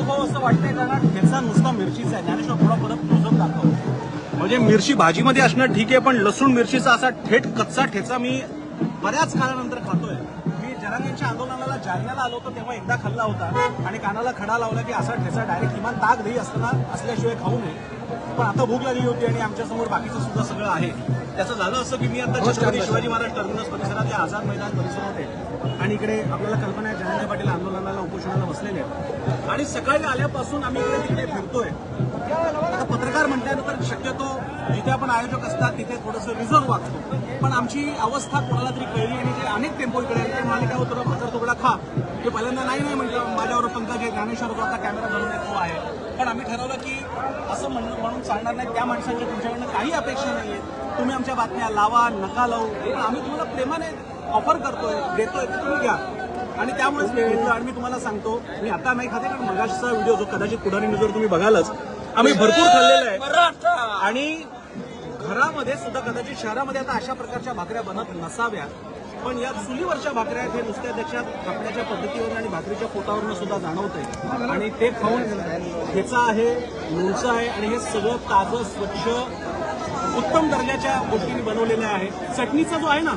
अनुभव असं वाटतंय कारण ठेचा नुसता मिरचीचा आहे. ज्ञानेश्वर थोडा परत क्लोजअप दाखव म्हणजे मिरची भाजीमध्ये असणं ठीक आहे पण लसूण मिरचीचा असा थेट कच्चा ठेचा मी बऱ्याच काळानंतर खातोय. मी जरांगींच्या आंदोलनाला जालन्याला आलो होतो तेव्हा एकदा खाल्ला होता आणि कानाला खडा लावला की असा ठेचा डायरेक्ट किमान ताक दही असताना असल्याशिवाय खाऊ नये. पण आता भूक लागली होती आणि आमच्यासमोर बाकीचं सुद्धा सगळं आहे. त्याचं झालं असं की मी आता छत्रपती शिवाजी महाराज टर्मिनस परिसरात या आझाद मैदान परिसरात आहे. आणि इकडे आपल्याला कल्पना आहे जयंत पाटील आंदोलनाला उपोषणाला बसलेले आहेत. आणि सकाळी आल्यापासून आम्ही इकडे तिकडे फिरतोय. आता पत्रकार म्हटल्यानंतर शक्यतो जिथे आपण आयोजक असतात तिथे थोडंसं रिझर्व वागतो. पण आमची अवस्था कोणाला तरी कळली आणि जे अनेक टेम्पो इकडे ते म्हणाले काय होतं भाकर तुकडा खा. ते पहिल्यांदा नाही नाही म्हटलं माझ्यावर पंकज आहे ज्ञानेश्वर आता कॅमेरा धरून येतो आहे. पण आम्ही ठरवलं की असं म्हणणं म्हणून चालणार नाही त्या माणसांच्या तुमच्याकडनं काही अपेक्षा नाही आहे तुम्ही आमच्या बातम्या लावा नका लावू. पण आम्ही तुम्हाला प्रेमाने ऑफर करतोय देतोय ते तुम्ही घ्या. आणि त्यामुळेच मी घेतलं. आणि मी तुम्हाला सांगतो मी आता नाही खाते कारण मगाशीचा व्हिडिओ जो कदाचित पुढारी जर तुम्ही बघालच आम्ही भरपूर खाल्लेला आहे. आणि घरामध्ये सुद्धा कदाचित शहरामध्ये आता अशा प्रकारच्या भाकऱ्या बनत नसाव्यात पण या चुलीवरच्या भाकऱ्या आहेत हे नुसत्या त्याच्यात कापण्याच्या पद्धतीवर आणि भाकरीच्या पोटावरनं सुद्धा जाणवतंय. आणि ते खाऊन ठेचा आहे लोणचं आहे आणि हे सगळं ताजं स्वच्छ उत्तम दर्जाच्या गोष्टींनी बनवलेल्या आहे. चटणीचा जो आहे ना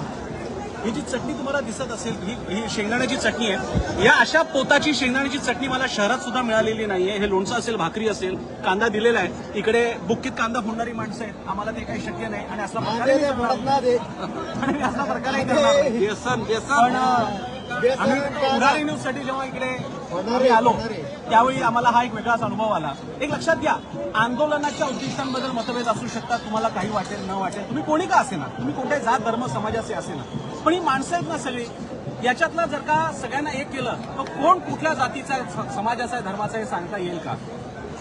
ही जी चटणी तुम्हाला दिसत असेल ही ही शेंगदाण्याची चटणी आहे. या अशा पोताची शेंगदाण्याची चटणी मला शहरात सुद्धा मिळालेली नाहीये. हे लोणचं असेल भाकरी असेल कांदा दिलेला आहे. इकडे बुक्कीत कांदा फोडणारी माणसं आहेत. आम्हाला ते काही शक्य नाही. आणि असला प्रकार. बेसन बेसन. आम्ही पुढारी न्यूजसाठी जेव्हा इकडे आम्ही आलो त्यावेळी आम्हाला हा एक वेगळाच अनुभव आला. एक लक्षात घ्या आंदोलनाच्या उद्दिष्टांबद्दल मतभेद असू शकतात तुम्हाला काही वाटेल न वाटेल. तुम्ही कोणी का असेना? तुम्ही कोणत्याही जात धर्म समाजाचे असेना? पण ही माणसं आहेत ना सगळी याच्यातला जर का सगळ्यांना एक केलं तर कोण कुठल्या जातीचा आहे समाजाचा आहे धर्माचा आहे सांगता येईल का?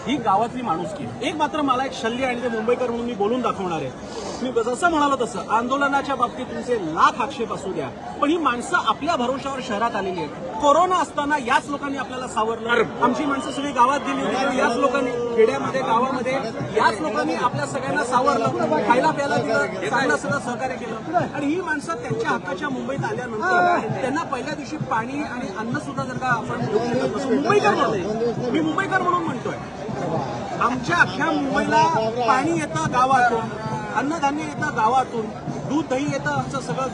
ही गावातली माणुसकी. एक मात्र मला एक शल्य आणि ते मुंबईकर म्हणून मी बोलून दाखवणार आहे. मी जसं म्हणालो तसं आंदोलनाच्या बाबतीत तुमचे लाख आक्षेप असू द्या पण ही माणसं आपल्या भरोशावर शहरात आलेली आहेत. कोरोना असताना याच लोकांनी आपल्याला सावरलं. आमची माणसं सगळी गावात गेली होती याच लोकांनी खेड्यामध्ये गावामध्ये याच लोकांनी आपल्या सगळ्यांना सावरलं. खायला प्यायला दिलं चांगलं सगळं सहकार्य केलं. आणि ही माणसं त्यांच्या हक्काच्या मुंबईत आल्यानंतर त्यांना पहिल्या दिवशी पाणी आणि अन्न सुद्धा जर का आपण मुंबईकर म्हणतोय. मी मुंबईकर म्हणून म्हणतोय. आमच्या अख्ख्या मुंबईला पाणी येतं गावातून अन्नधान्य येतं गावातून दूध दही येतं आमचं सगळं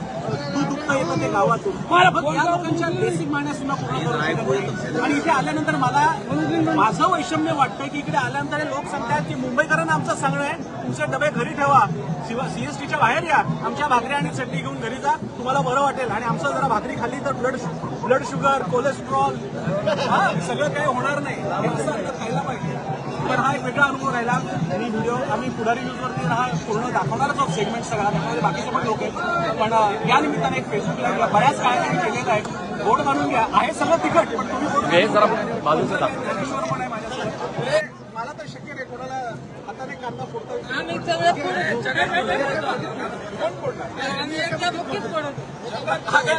दूध दुग्ध येतं ते गावातून. मग या लोकांच्या बेसिक मागण्या सुद्धा पूर्ण. आणि इथे आल्यानंतर मला माझं वैषम्य वाटतंय की इकडे आल्यानंतर हे लोक सांगतात की मुंबईकरांना आमचं सांगणं आहे तुमचे डबे घरी ठेवा. सीएसटीच्या बाहेर या. आमच्या भाकऱ्या आणि चटणी घेऊन घरी जा. तुम्हाला बरं वाटेल. आणि आमचं जरा भाकरी खाल्ली तर ब्लड ब्लड शुगर कोलेस्ट्रॉल हा सगळं काही होणार नाही. खायला पाहिजे. पण हा एक वेगळा अनुभव राहिला. आणि व्हिडिओ आम्ही पुढारी न्यूजवरती हा पूर्ण दाखवणारच आहोत. सेगमेंट सगळा त्यामध्ये बाकीचे पण लोक आहेत. पण या निमित्ताने एक फेसबुक लाईव्ह बऱ्याच काळाने केलेला आहे. बोर्ड घालून घ्या. आहे सगळं तिखट पण तुम्ही बोट हे जरा बाजूचं दाखव. ज्ञानेश्वर पण आहे माझ्यासोबत. हे मला तर शक्य नाही. कोणाला हाताने कांदा फोडता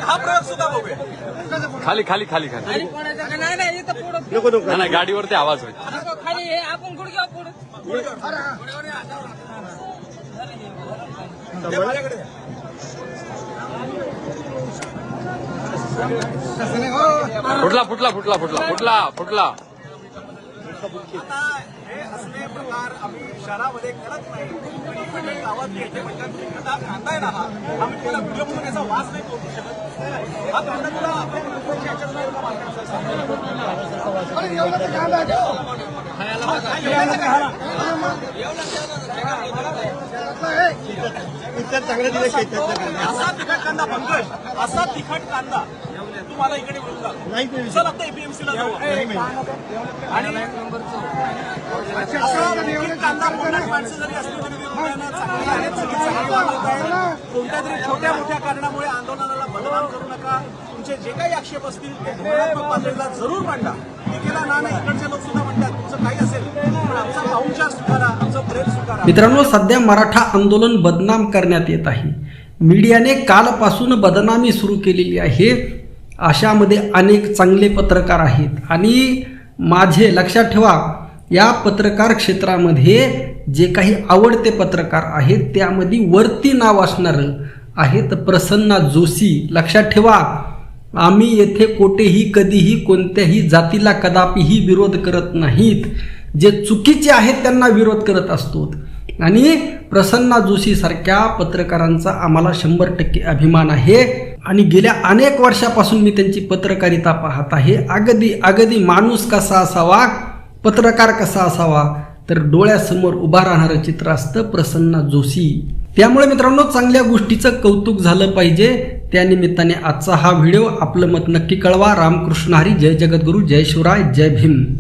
हा प्रयोग सुद्धा बघूया. खाली खाली खाली खाली. नाही गाडीवरती आवाज होईल नको, खाली हे आपण गुडघ्या पुढे हे माझ्याकडे द्या. फुटला फुटला फुटला फुटला फुटला फुटला. आता हे असले प्रकार आम्ही शहरामध्ये करत नाही पण इकडे गावात येते म्हणजे कांदा येणार हा आम्ही तुम्हाला व्हिडिओ म्हणून याचा वास नाही करू शकत हा कांदा तुला आपण लोकांच्या ह्याच्यात नाही हा, काय जेवायला काय हा? असा तिखट कांदा पंकज असा तिखट कांदा तुम्हाला इकडे मिळून जातो. चल आता एपीएमसी ला जाऊ. आणि असा तिखट कांदा कोणाच माणसं जरी असली तरी विरोधानं चांगली चांगली वागत. कोणत्या तरी छोट्या मोठ्या कारणामुळे आंदोलनाला बदनाम करू नका. तुमचे जे काही आक्षेप असतील ते धोरणात्मक पातळीला जरूर मांडा. टीकेला ना नाही इकडचे लोक सुद्धा मित्रांनो सध्या मराठा आंदोलन बदनाम करण्यात येत आहे. मीडियाने कालपासून बदनामी सुरू केलेली आहे. अशामध्ये अनेक चांगले पत्रकार आहेत. आणि माझे लक्षात ठेवा या पत्रकार क्षेत्रामध्ये जे काही आवडते पत्रकार आहेत त्यामध्ये वरती नाव असणारं आहेत प्रसन्ना जोशी. लक्षात ठेवा आम्ही येथे कोठेही कधीही कोणत्याही जातीला कदापिही विरोध करत नाहीत. जे चुकीचे आहेत त्यांना विरोध करत असतो आणि प्रसन्ना जोशी सारख्या पत्रकारांचा आम्हाला शंभर टक्के अभिमान आहे. आणि गेल्या अनेक वर्षापासून मी त्यांची पत्रकारिता पाहत आहे. अगदी अगदी माणूस कसा असावा पत्रकार कसा असावा तर डोळ्यासमोर उभा राहणारं चित्र असतं प्रसन्ना जोशी. त्यामुळे मित्रांनो चांगल्या गोष्टीचं कौतुक झालं पाहिजे. त्यानिमित्ताने आजचा हा व्हिडिओ आपलं मत नक्की कळवा. रामकृष्ण हरी जय जगद्गुरू जय शिवराय जय भीम.